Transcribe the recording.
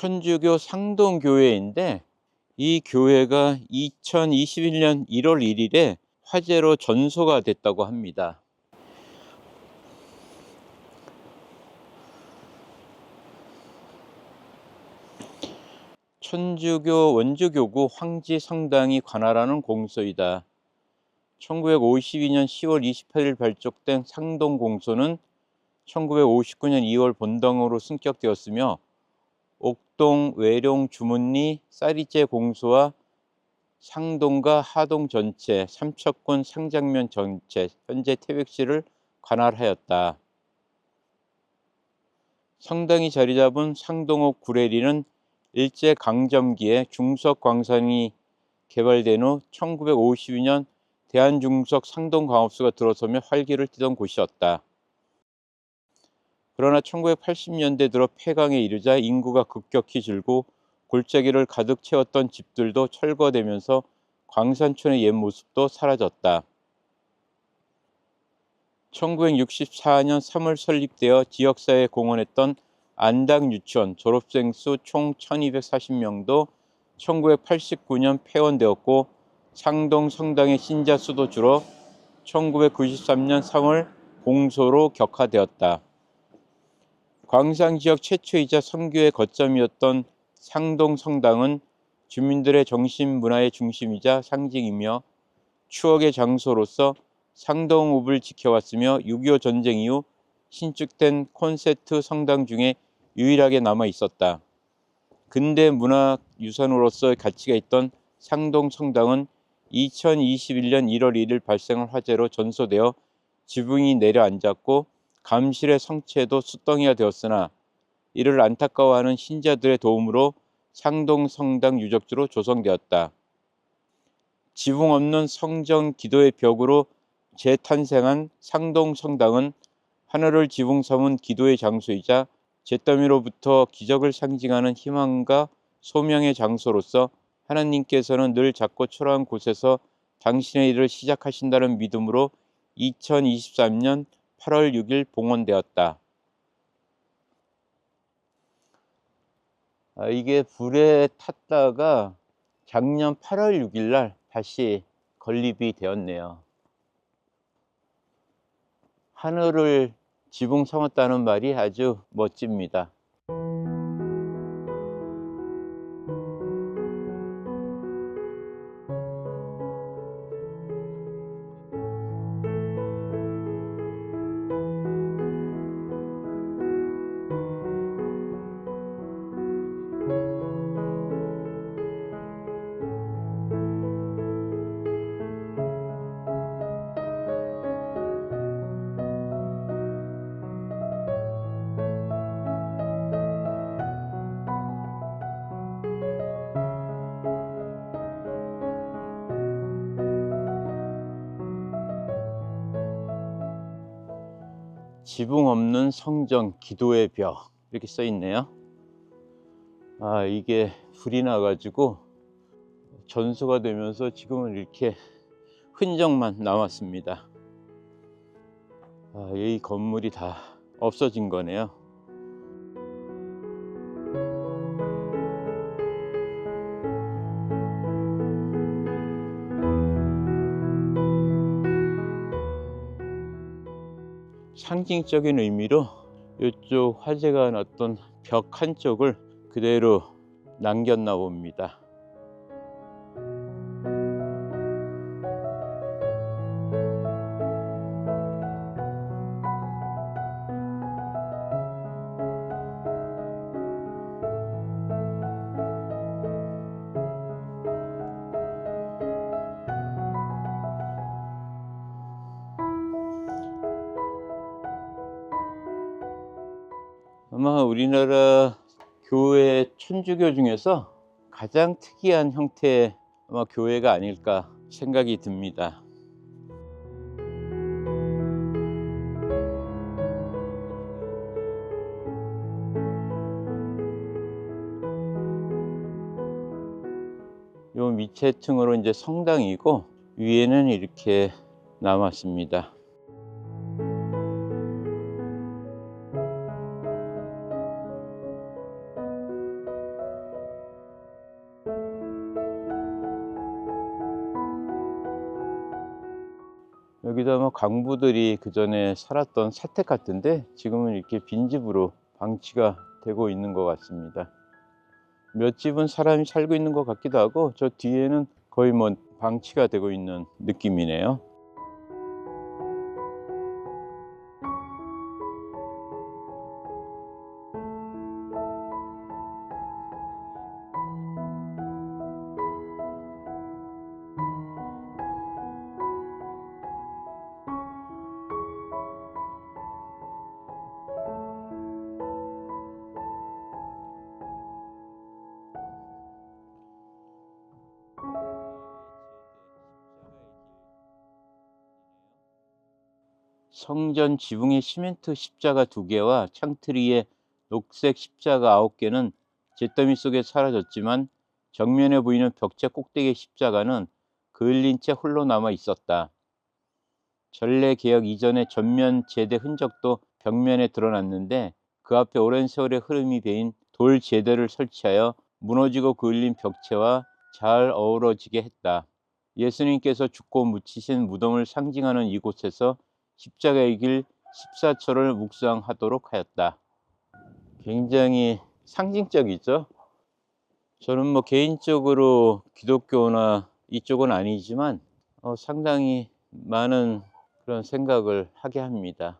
천주교 상동교회인데 이 교회가 2021년 1월 1일에 화재로 전소가 됐다고 합니다. 천주교 원주교구 황지 성당이 관할하는 공소이다. 1952년 10월 28일 발족된 상동 공소는 1959년 2월 본당으로 승격되었으며 옥동, 외룡, 주문리, 쌀이째 공소와 상동과 하동 전체, 삼척군 상장면 전체, 현재 태백시를 관할하였다. 성당이 자리 잡은 상동읍 구례리는 일제 강점기에 중석 광산이 개발된 후 1952년 대한중석 상동광업소가 들어서며 활기를 띠던 곳이었다. 그러나 1980년대 들어 폐강에 이르자 인구가 급격히 줄고 골짜기를 가득 채웠던 집들도 철거되면서 광산촌의 옛 모습도 사라졌다. 1964년 3월 설립되어 지역사회에 공헌했던 안당 유치원 졸업생 수 총 1240명도 1989년 폐원되었고 상동 성당의 신자 수도 줄어 1993년 3월 공소로 격화되었다. 광산 지역 최초이자 선교의 거점이었던 상동 성당은 주민들의 정신 문화의 중심이자 상징이며 추억의 장소로서 상동읍을 지켜왔으며 6.25 전쟁 이후 신축된 콘세트 성당 중에 유일하게 남아 있었다. 근대 문화 유산으로서 가치가 있던 상동 성당은 2021년 1월 1일 발생한 화재로 전소되어 지붕이 내려앉았고 감실의 성체도 숫덩이가 되었으나 이를 안타까워하는 신자들의 도움으로 상동 성당 유적지로 조성되었다. 지붕 없는 성전 기도의 벽으로 재탄생한 상동 성당은 하늘을 지붕 삼은 기도의 장소이자 잿더미로부터 기적을 상징하는 희망과 소명의 장소로서 하나님께서는 늘 작고 초라한 곳에서 당신의 일을 시작하신다는 믿음으로 2023년 8월 6일 봉헌되었다. 아, 이게 불에 탔다가 작년 8월 6일 날 다시 건립이 되었네요. 하늘을 지붕 삼았다는 말이 아주 멋집니다. 지붕 없는 성전 기도의 벽 이렇게 써 있네요. 아 이게 불이 나가지고 전소가 되면서 지금은 이렇게 흔적만 남았습니다. 아, 이 건물이 다 없어진 거네요. 상징적인 의미로 이쪽 화재가 났던 벽 한쪽을 그대로 남겼나 봅니다. 아마 우리나라 교회 천주교 중에서 가장 특이한 형태의 아마 교회가 아닐까 생각이 듭니다. 요 밑에 층으로 이제 성당이고 위에는 이렇게 남았습니다. 여기도 아마 강부들이 그 전에 살았던 사택 같은데 지금은 이렇게 빈집으로 방치가 되고 있는 것 같습니다. 몇 집은 사람이 살고 있는 것 같기도 하고 저 뒤에는 거의 뭐 방치가 되고 있는 느낌이네요. 성전 지붕에 시멘트 십자가 두 개와 창트리에 녹색 십자가 아홉 개는 잿더미 속에 사라졌지만 정면에 보이는 벽체 꼭대기의 십자가는 그을린 채 홀로 남아 있었다. 전래 개혁 이전의 전면 제대 흔적도 벽면에 드러났는데 그 앞에 오랜 세월의 흐름이 배인 돌 제대를 설치하여 무너지고 그을린 벽체와 잘 어우러지게 했다. 예수님께서 죽고 묻히신 무덤을 상징하는 이곳에서 십자가의 길 14초를 묵상하도록 하였다. 굉장히 상징적이죠. 저는 뭐 개인적으로 기독교나 이쪽은 아니지만 어, 상당히 많은 그런 생각을 하게 합니다.